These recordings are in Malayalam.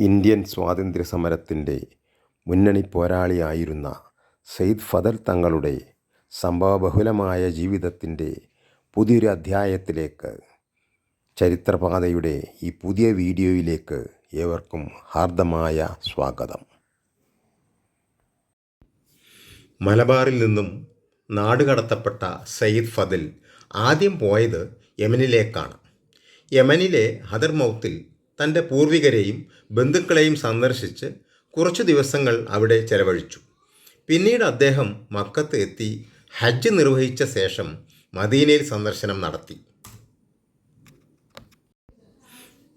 ഇന്ത്യൻ സ്വാതന്ത്ര്യ സമരത്തിന്റെ മുന്നണി പോരാളിയായിരുന്ന സെയ്ദ് ഫദൽ തങ്ങളുടെ സംഭവബഹുലമായ ജീവിതത്തിന്റെ പുതിയൊരു അധ്യായത്തിലേക്ക് ചരിത്രപാതയുടെ ഈ പുതിയ വീഡിയോയിലേക്ക് ഏവർക്കും ഹാർദമായ സ്വാഗതം. മലബാറിൽ നിന്നും നാടുകടത്തപ്പെട്ട സയ്യിദ് ഫതിൽ ആദ്യം പോയത് യമനിലേക്കാണ്. യമനിലെ ഹദർമൗത്തിൽ തന്റെ പൂർവികരെയും ബന്ധുക്കളെയും സന്ദർശിച്ച് കുറച്ചു ദിവസങ്ങൾ അവിടെ ചെലവഴിച്ചു. പിന്നീട് അദ്ദേഹം മക്കത്ത് എത്തി ഹജ്ജ് നിർവഹിച്ച ശേഷം മദീനയിൽ സന്ദർശനം നടത്തി.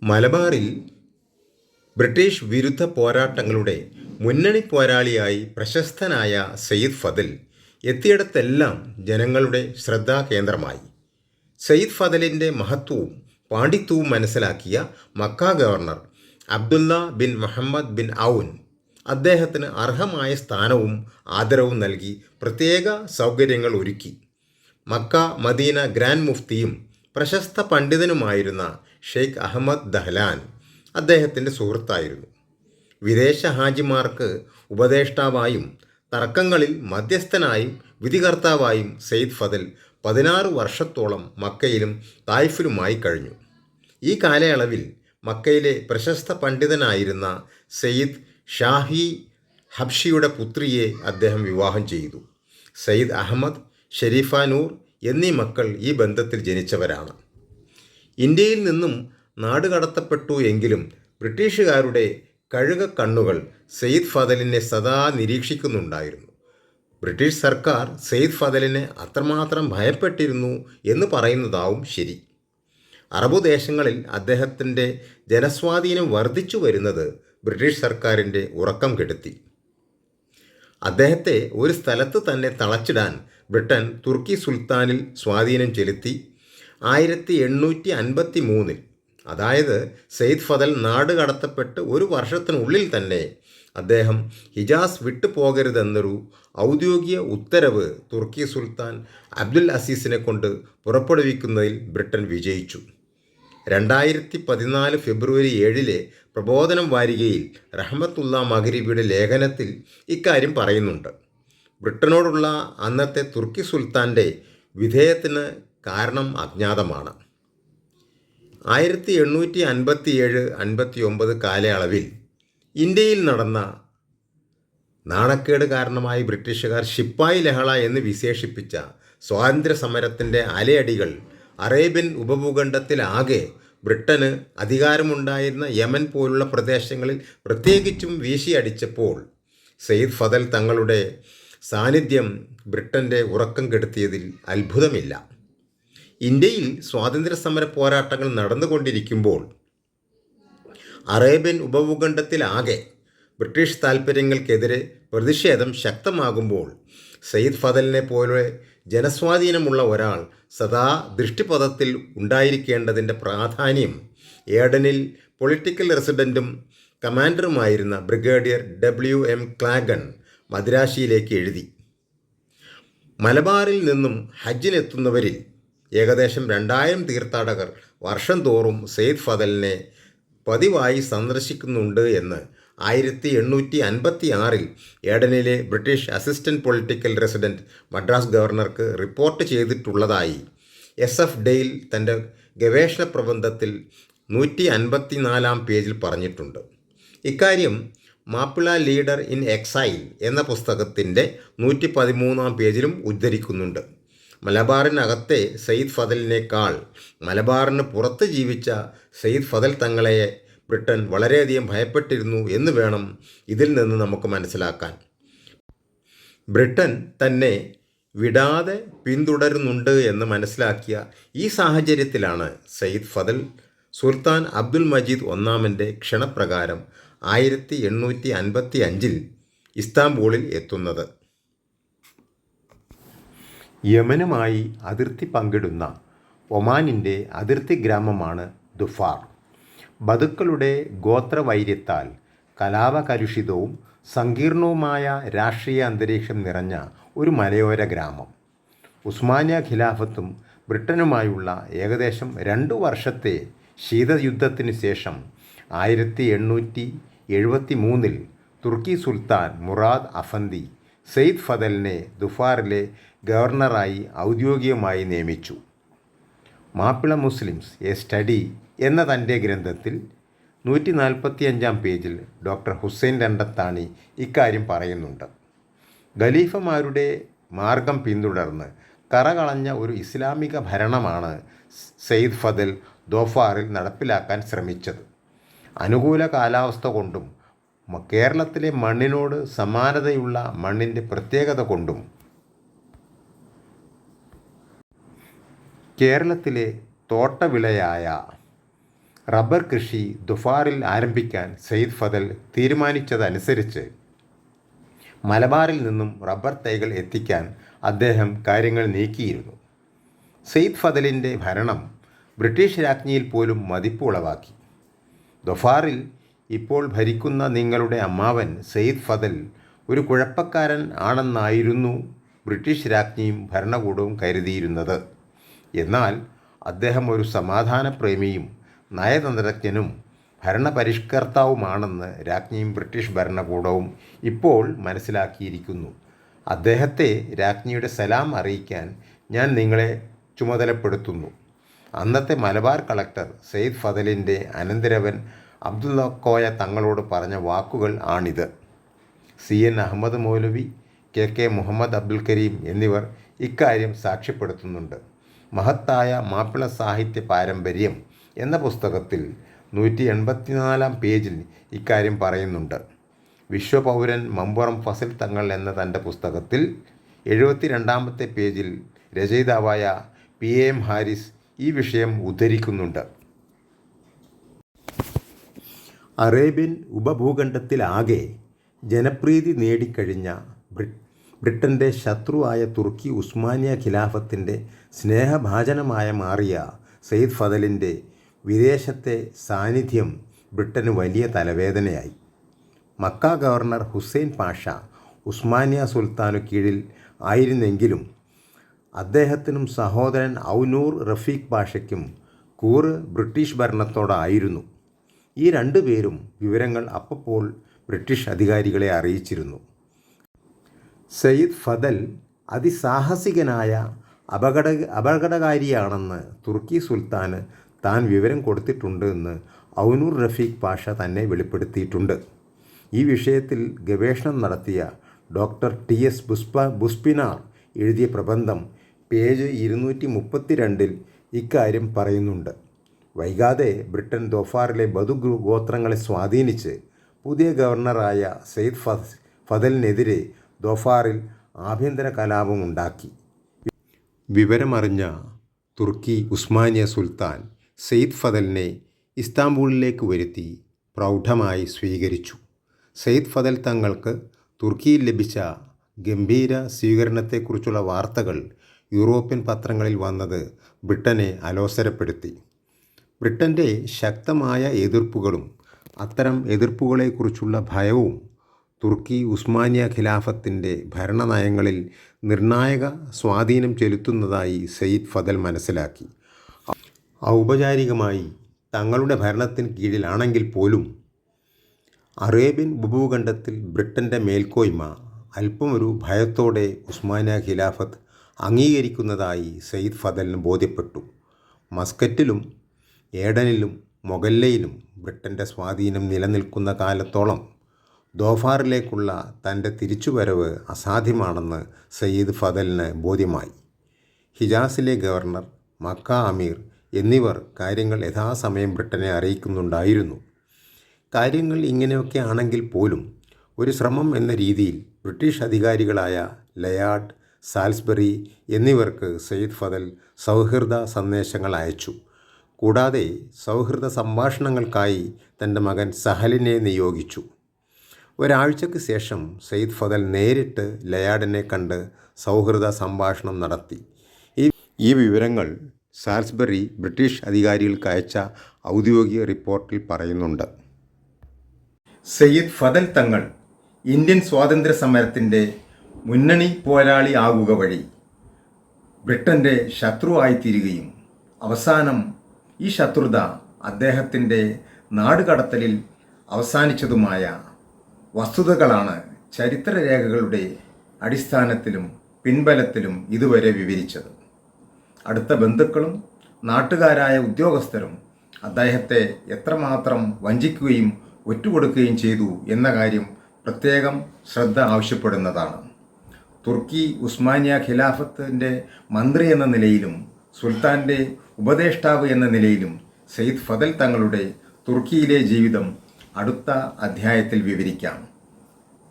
മലബാറിൽ ബ്രിട്ടീഷ് വിരുദ്ധ പോരാട്ടങ്ങളുടെ മുന്നണി പോരാളിയായി പ്രശസ്തനായ സയ്യിദ് ഫതിൽ എത്തിയിടത്തെല്ലാം ജനങ്ങളുടെ ശ്രദ്ധാകേന്ദ്രമായി. സയ്യിദ് ഫതലിന്റെ മഹത്വവും പാണ്ഡിത്യവും മനസ്സിലാക്കിയ Mecca governor Abdullah bin Muhammad bin Aun അദ്ദേഹത്തിന് അർഹമായ സ്ഥാനവും ആദരവും നൽകി പ്രത്യേക സൗകര്യങ്ങൾ ഒരുക്കി. മക്ക മദീന ഗ്രാൻഡ് മുഫ്തിയും പ്രശസ്ത പണ്ഡിതനുമായിരുന്ന ഷെയ്ഖ് അഹമ്മദ് ദഹ്ലാൻ അദ്ദേഹത്തിന്റെ സുഹൃത്തായിരുന്നു. വിദേശ ഹാജിമാർക്ക് ഉപദേഷ്ടാവായും തർക്കങ്ങളിൽ മധ്യസ്ഥനായും വിധികർത്താവായും സെയ്ദ് ഫദൽ പതിനാറ് വർഷത്തോളം മക്കയിലും തായ്ഫിലുമായി കഴിഞ്ഞു. ഈ കാലയളവിൽ മക്കയിലെ പ്രശസ്ത പണ്ഡിതനായിരുന്ന സയ്യിദ് ഷാഹി ഹബ്ഷിയുടെ പുത്രിയെ അദ്ദേഹം വിവാഹം ചെയ്തു. സയ്യിദ് അഹമ്മദ് ഷെരീഫാനൂർ എന്നീ മക്കൾ ഈ ബന്ധത്തിൽ ജനിച്ചവരാണ്. ഇന്ത്യയിൽ നിന്നും നാടുകടത്തപ്പെട്ടു എങ്കിലും ബ്രിട്ടീഷുകാരുടെ കഴുക കണ്ണുകൾ സെയ്ദ് ഫദലിനെ സദാ നിരീക്ഷിക്കുന്നുണ്ടായിരുന്നു. ബ്രിട്ടീഷ് സർക്കാർ സെയ്ദ് ഫദലിനെ അത്രമാത്രം ഭയപ്പെട്ടിരുന്നു എന്ന് പറയുന്നതാവും ശരി. അറബ് ദേശങ്ങളിൽ അദ്ദേഹത്തിന്റെ ജനസ്വാധീനം വർദ്ധിച്ചു വരുന്നത് ബ്രിട്ടീഷ് സർക്കാരിന്റെ ഉറക്കം കെടുത്തി. അദ്ദേഹത്തെ ഒരു സ്ഥലത്ത് തന്നെ തളച്ചിടാൻ ബ്രിട്ടൻ തുർക്കി സുൽത്താനിൽ സ്വാധീനം ചെലുത്തി ആയിരത്തി എണ്ണൂറ്റി അൻപത്തി മൂന്നിൽ അതായത് സെയ്ദ് ഫദൽ നാട് കടത്തപ്പെട്ട് ഒരു വർഷത്തിനുള്ളിൽ തന്നെ അദ്ദേഹം ഹിജാസ് വിട്ടു പോകരുതെന്നൊരു ഔദ്യോഗിക ഉത്തരവ് തുർക്കി സുൽത്താൻ അബ്ദുൽ അസീസിനെ കൊണ്ട് പുറപ്പെടുവിക്കുന്നതിൽ ബ്രിട്ടൻ വിജയിച്ചു. രണ്ടായിരത്തി പതിനാല് ഫെബ്രുവരി ഏഴിലെ പ്രബോധനം വാരികയിൽ റഹ്മത്തുള്ള മഹരീബിയുടെ ലേഖനത്തിൽ ഇക്കാര്യം പറയുന്നുണ്ട്. ബ്രിട്ടനോടുള്ള അന്നത്തെ തുർക്കി സുൽത്താന്റെ വിധേയത്തിന് കാരണം അജ്ഞാതമാണ്. ആയിരത്തി എണ്ണൂറ്റി അൻപത്തി ഏഴ് അൻപത്തി ഒമ്പത് കാലയളവിൽ ഇന്ത്യയിൽ നടന്ന നാണക്കേട് കാരണമായി ബ്രിട്ടീഷുകാർ ശിപ്പായി ലഹള എന്ന് വിശേഷിപ്പിച്ച സ്വാതന്ത്ര്യ സമരത്തിന്റെ അലയടികൾ അറേബ്യൻ ഉപഭൂഖണ്ഡത്തിലാകെ ബ്രിട്ടന് അധികാരമുണ്ടായിരുന്ന യമൻ പോലുള്ള പ്രദേശങ്ങളിൽ പ്രത്യേകിച്ചും വീശിയടിച്ചപ്പോൾ സെയ്ദ് ഫതൽ തങ്ങളുടെ സാന്നിധ്യം ബ്രിട്ടന്റെ ഉറക്കം കെടുത്തിയതിൽ അത്ഭുതമില്ല. ഇന്ത്യയിൽ സ്വാതന്ത്ര്യ സമര പോരാട്ടങ്ങൾ നടന്നുകൊണ്ടിരിക്കുമ്പോൾ അറേബ്യൻ ഉപഭൂഖണ്ഡത്തിലാകെ ബ്രിട്ടീഷ് താൽപ്പര്യങ്ങൾക്കെതിരെ പ്രതിഷേധം ശക്തമാകുമ്പോൾ സയ്യിദ് ഫദലിനെ പോലെ ജനസ്വാധീനമുള്ള ഒരാൾ സദാ ദൃഷ്ടിപഥത്തിൽ ഉണ്ടായിരിക്കേണ്ടതിന്റെ പ്രാധാന്യം ഏഡനിൽ പൊളിറ്റിക്കൽ റെസിഡന്റും കമാൻഡറുമായിരുന്ന ബ്രിഗേഡിയർ ഡബ്ല്യു എം ക്ലാഗൺ മദ്രാശിയിലേക്ക് എഴുതി. മലബാറിൽ നിന്നും ഹജ്ജിനെത്തുന്നവരിൽ ഏകദേശം രണ്ടായിരം തീർത്ഥാടകർ വർഷം തോറും സെയ്ദ് ഫദലിനെ പതിവായി സന്ദർശിക്കുന്നുണ്ട് എന്ന് ആയിരത്തി എണ്ണൂറ്റി അൻപത്തി ആറിൽ ഏഡനിലെ British assistant political resident Madras ഗവർണർക്ക് റിപ്പോർട്ട് ചെയ്തിട്ടുള്ളതായി. എസ് എഫ് ഡെയിൽ തന്റെ ഗവേഷണ പ്രബന്ധത്തിൽ നൂറ്റി അൻപത്തിനാലാം പേജിൽ പറഞ്ഞിട്ടുണ്ട്. ഇക്കാര്യം മാപ്പിള ലീഡർ ഇൻ എക്സൈൽ എന്ന പുസ്തകത്തിന്റെ നൂറ്റി പതിമൂന്നാം പേജിലും ഉദ്ധരിക്കുന്നുണ്ട്. മലബാറിനകത്തെ സയ്യിദ് ഫതലിനേക്കാൾ മലബാറിന് പുറത്ത് ജീവിച്ച സയ്യിദ് ഫതൽ തങ്ങളെ ബ്രിട്ടൻ വളരെയധികം ഭയപ്പെട്ടിരുന്നു എന്ന് വേണം ഇതിൽ നിന്ന് നമുക്ക് മനസ്സിലാക്കാൻ. ബ്രിട്ടൻ തന്നെ വിടാതെ പിന്തുടരുന്നുണ്ട് എന്ന് മനസ്സിലാക്കിയ ഈ സാഹചര്യത്തിലാണ് സയ്യിദ് ഫതൽ സുൽത്താൻ അബ്ദുൽ മജീദ് ഒന്നാമന്റെ ക്ഷണപ്രകാരം ആയിരത്തി എണ്ണൂറ്റി അൻപത്തി അഞ്ചിൽ ഇസ്താംബൂളിൽ എത്തുന്നത്. യമനുമായി അതിർത്തി പങ്കിടുന്ന ഒമാനിന്റെ അതിർത്തി ഗ്രാമമാണ് ദുഫാർ. ബതുക്കളുടെ ഗോത്രവൈര്യത്താൽ കലാപകലുഷിതവും സങ്കീർണവുമായ രാഷ്ട്രീയ അന്തരീക്ഷം നിറഞ്ഞ ഒരു മലയോര ഗ്രാമം. ഉസ്മാനിയ ഖിലാഫത്തും ബ്രിട്ടനുമായുള്ള ഏകദേശം രണ്ടു വർഷത്തെ ശീതയുദ്ധത്തിന് ശേഷം ആയിരത്തി എണ്ണൂറ്റി എഴുപത്തി മൂന്നിൽ തുർക്കി സുൽത്താൻ മുറാദ് അഫന്തി സെയ്ദ് ഫതലിനെ ദുഫാറിലെ ഗവർണറായി ഔദ്യോഗികമായി നിയമിച്ചു. മാപ്പിള മുസ്ലിംസ് എ സ്റ്റഡി എന്ന തന്റെ ഗ്രന്ഥത്തിൽ നൂറ്റി നാൽപ്പത്തി അഞ്ചാം പേജിൽ ഡോക്ടർ ഹുസൈൻ രണ്ടത്താണി ഇക്കാര്യം പറയുന്നുണ്ട്. ഖലീഫമാരുടെ മാർഗം പിന്തുടർന്ന് കറകളഞ്ഞ ഒരു ഇസ്ലാമിക ഭരണമാണ് സെയ്ദ് ഫദൽ ദോഫാറിൽ നടപ്പിലാക്കാൻ ശ്രമിച്ചത്. അനുകൂല കാലാവസ്ഥ കൊണ്ടും കേരളത്തിലെ മണ്ണിനോട് സമാനതയുള്ള മണ്ണിന്റെ പ്രത്യേകത കൊണ്ടും കേരളത്തിലെ തോട്ടവിളയായ റബ്ബർ കൃഷി ദുഫാറിൽ ആരംഭിക്കാൻ സെയ്ദ് ഫതൽ തീരുമാനിച്ചതനുസരിച്ച് മലബാറിൽ നിന്നും റബ്ബർ തൈകൾ എത്തിക്കാൻ അദ്ദേഹം കാര്യങ്ങൾ നീക്കിയിരുന്നു. സെയ്ദ് ഫതലിന്റെ ഭരണം ബ്രിട്ടീഷ് രാജ്ഞിയിൽ പോലും മതിപ്പ് ഉളവാക്കി. ദൊഫാറിൽ ഇപ്പോൾ ഭരിക്കുന്ന നിങ്ങളുടെ അമ്മാവൻ സെയ്ദ് ഫതൽ ഒരു കുഴപ്പക്കാരൻ ആണെന്നായിരുന്നു ബ്രിട്ടീഷ് രാജ്ഞിയും ഭരണകൂടവും കരുതിയിരുന്നത്. എന്നാൽ അദ്ദേഹം ഒരു സമാധാനപ്രേമിയും നയതന്ത്രജ്ഞനും ഭരണപരിഷ്കർത്താവുമാണെന്ന് രാജ്ഞിയും ബ്രിട്ടീഷ് ഭരണകൂടവും ഇപ്പോൾ മനസ്സിലാക്കിയിരിക്കുന്നു. അദ്ദേഹത്തെ രാജ്ഞിയുടെ സലാം അറിയിക്കാൻ ഞാൻ നിങ്ങളെ ചുമതലപ്പെടുത്തുന്നു. അന്നത്തെ മലബാർ കളക്ടർ സെയ്ദ് ഫതലിന്റെ അനന്തരവൻ അബ്ദുള്ള കോയ തങ്ങളോട് പറഞ്ഞ വാക്കുകൾ ആണിത്. C N Ahmad Maulavi K K Muhammad Abdul Karim എന്നിവർ ഇക്കാര്യം സാക്ഷ്യപ്പെടുത്തുന്നുണ്ട്. മഹത്തായ മാപ്പിള സാഹിത്യ പാരമ്പര്യം എന്ന പുസ്തകത്തിൽ നൂറ്റി എൺപത്തിനാലാം പേജിൽ ഇക്കാര്യം പറയുന്നുണ്ട്. വിശ്വപൗരൻ മമ്പുറം ഫസൽ തങ്ങൾ എന്ന തന്റെ പുസ്തകത്തിൽ എഴുപത്തി രണ്ടാമത്തെ പേജിൽ രചയിതാവായ പി എം ഹാരിസ് ഈ വിഷയം ഉദ്ധരിക്കുന്നുണ്ട്. അറേബ്യൻ ഉപഭൂഖണ്ഡത്തിലാകെ ജനപ്രീതി നേടിക്കഴിഞ്ഞ ബ്രിട്ടന്റെ ശത്രുവായ തുർക്കി ഉസ്മാനിയ ഖിലാഫത്തിന്റെ സ്നേഹഭാജനമായ മാറിയ സയ്യിദ് ഫതലിന്റെ വിദേശത്തെ സാന്നിധ്യം ബ്രിട്ടന് വലിയ തലവേദനയായി. മക്ക ഗവർണർ ഹുസൈൻ പാഷ ഉസ്മാനിയ സുൽത്താനു കീഴിൽ ആയിരുന്നെങ്കിലും അദ്ദേഹത്തിനും സഹോദരൻ ഔനൂർ റഫീഖ് പാഷയ്ക്കും കൂറ് ബ്രിട്ടീഷ് ഭരണത്തോടായിരുന്നു. ഈ രണ്ടു പേരും വിവരങ്ങൾ അപ്പോൾ ബ്രിട്ടീഷ് അധികാരികളെ അറിയിച്ചിരുന്നു. സയ്യിദ് ഫദൽ അതിസാഹസികനായ അപകട അപകടകാരിയാണെന്ന് തുർക്കി സുൽത്താന് താൻ വിവരം കൊടുത്തിട്ടുണ്ട് എന്ന് ഔനൂർ റഫീഖ് പാഷ തന്നെ വെളിപ്പെടുത്തിയിട്ടുണ്ട്. ഈ വിഷയത്തിൽ ഗവേഷണം നടത്തിയ ഡോക്ടർ ടി എസ് ബുസ്പ ബുസ്പിനാർ എഴുതിയ പ്രബന്ധം പേജ് ഇരുന്നൂറ്റി മുപ്പത്തിരണ്ടിൽ ഇക്കാര്യം പറയുന്നുണ്ട്. വൈകാതെ ബ്രിട്ടൻ ദോഫാറിലെ ബദു ഗോത്രങ്ങളെ സ്വാധീനിച്ച് പുതിയ ഗവർണറായ സെയ്ദ് ഫദലിനെതിരെ ദോഫാറിൽ ആഭ്യന്തര കലാപം ഉണ്ടാക്കി. വിവരമറിഞ്ഞ തുർക്കി ഉസ്മാനിയ സുൽത്താൻ സെയ്ദ് ഫദലിനെ ഇസ്താംബൂളിലേക്ക് വരുത്തി പ്രൗഢമായി സ്വീകരിച്ചു. സെയ്ദ് ഫദൽ തങ്ങൾക്ക് തുർക്കിയിൽ ലഭിച്ച ഗംഭീര സ്വീകരണത്തെക്കുറിച്ചുള്ള വാർത്തകൾ യൂറോപ്യൻ പത്രങ്ങളിൽ വന്നത് ബ്രിട്ടനെ അലോസരപ്പെടുത്തി. ബ്രിട്ടന്റെ ശക്തമായ എതിർപ്പുകളും അത്തരം എതിർപ്പുകളെക്കുറിച്ചുള്ള ഭയവും തുർക്കി ഉസ്മാനിയ ഖിലാഫത്തിന്റെ ഭരണനയങ്ങളിൽ നിർണായക സ്വാധീനം ചെലുത്തുന്നതായി സയ്യിദ് ഫദൽ മനസ്സിലാക്കി. ഔപചാരികമായി തങ്ങളുടെ ഭരണത്തിന് കീഴിലാണെങ്കിൽ പോലും അറേബ്യൻ ഉപഭൂഖണ്ഡത്തിൽ ബ്രിട്ടന്റെ മേൽക്കോയ്മ അല്പമൊരു ഭയത്തോടെ ഉസ്മാനിയ ഖിലാഫത്ത് അംഗീകരിക്കുന്നതായി സയ്യിദ് ഫദലിന് ബോധ്യപ്പെട്ടു. മസ്കറ്റിലും ഏഡനിലും മൊഗല്ലയിലും ബ്രിട്ടന്റെ സ്വാധീനം നിലനിൽക്കുന്ന കാലത്തോളം ദോഫാറിലേക്കുള്ള തന്റെ തിരിച്ചുവരവ് അസാധ്യമാണെന്ന് സയ്യിദ് ഫദലിന് ബോധ്യമായി. ഹിജാസിലെ ഗവർണർ മക്ക അമീർ എന്നിവർ കാര്യങ്ങൾ യഥാസമയം ബ്രിട്ടനെ അറിയിക്കുന്നുണ്ടായിരുന്നു. കാര്യങ്ങൾ ഇങ്ങനെയൊക്കെ ആണെങ്കിൽ പോലും ഒരു ശ്രമം എന്ന രീതിയിൽ ബ്രിട്ടീഷ് അധികാരികളായ ലയാഡ് സാൽസ്ബറി എന്നിവർക്ക് സയ്യിദ് ഫദൽ സൗഹൃദ സന്ദേശങ്ങൾ അയച്ചു. കൂടാതെ സൗഹൃദ സംഭാഷണങ്ങൾക്കായി തന്റെ മകൻ സഹലിനെ നിയോഗിച്ചു. ഒരാഴ്ചയ്ക്ക് ശേഷം സയ്യിദ് ഫതൽ നേരിട്ട് ലയാഡിനെ കണ്ട് സൗഹൃദ സംഭാഷണം നടത്തി. ഈ ഈ വിവരങ്ങൾ സാൽസ്ബറി ബ്രിട്ടീഷ് അധികാരികൾക്ക് അയച്ച ഔദ്യോഗിക റിപ്പോർട്ടിൽ പറയുന്നുണ്ട്. സയ്യിദ് ഫതൽ തങ്ങൾ ഇന്ത്യൻ സ്വാതന്ത്ര്യ സമരത്തിന്റെ മുന്നണി പോരാളി ആകുക വഴി ബ്രിട്ടന്റെ ശത്രുവായിത്തീരുകയും അവസാനം ഈ ശത്രുത അദ്ദേഹത്തിന്റെ നാടുകടത്തലിൽ അവസാനിച്ചതുമായ വസ്തുതകളാണ് ചരിത്രരേഖകളുടെ അടിസ്ഥാനത്തിലും പിൻബലത്തിലും ഇതുവരെ വിവരിച്ചത്. അടുത്ത ബന്ധുക്കളും നാട്ടുകാരായ ഉദ്യോഗസ്ഥരും അദ്ദേഹത്തെ എത്രമാത്രം വഞ്ചിക്കുകയും ഒറ്റുകൊടുക്കുകയും ചെയ്തു എന്ന കാര്യം പ്രത്യേകം ശ്രദ്ധ ആവശ്യപ്പെടുന്നതാണ്. തുർക്കി ഉസ്മാനിയ ഖിലാഫത്തിന്റെ മന്ത്രി എന്ന നിലയിലും സുൽത്താന്റെ ഉപദേഷ്ടാവ് എന്ന നിലയിലും സെയ്ദ് ഫതൽ തങ്ങളുടെ തുർക്കിയിലെ ജീവിതം അടുത്ത അധ്യായത്തിൽ വിവരിക്കാം.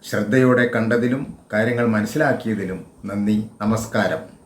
ശ്രദ്ധയോടെ കണ്ടതിലും കാര്യങ്ങൾ മനസ്സിലാക്കിയതിലും നന്ദി നമസ്കാരം.